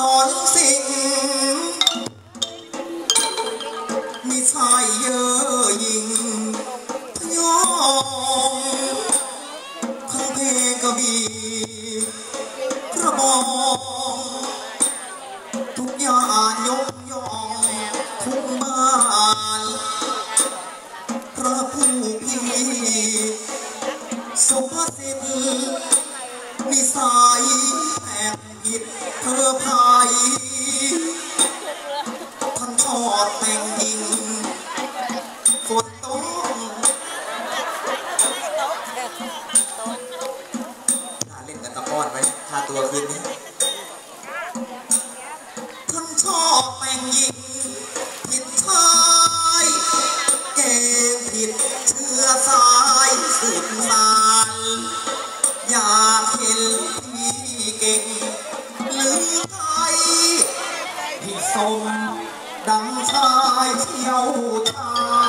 สอนสิ่งมีชายเย่อหยิ่งพยองข้าเพกบีกระบองทุกอย่างยกย่องทุกบ้านพระผู้พี่สุภาษิตนิสั ยแอบหยิบเธอพายท่านชอบแต่งหญิงฝนตกน่าเล่นกับตะก้อนไว้ค่าตัวคืนนี้ท่านชอบแต่งหญิงผิดชายเกงผิดเชื้อสายสืบสานอยากเห็นพี่เก่ง หรือไทยพี่สมดังชายเที่ยวชา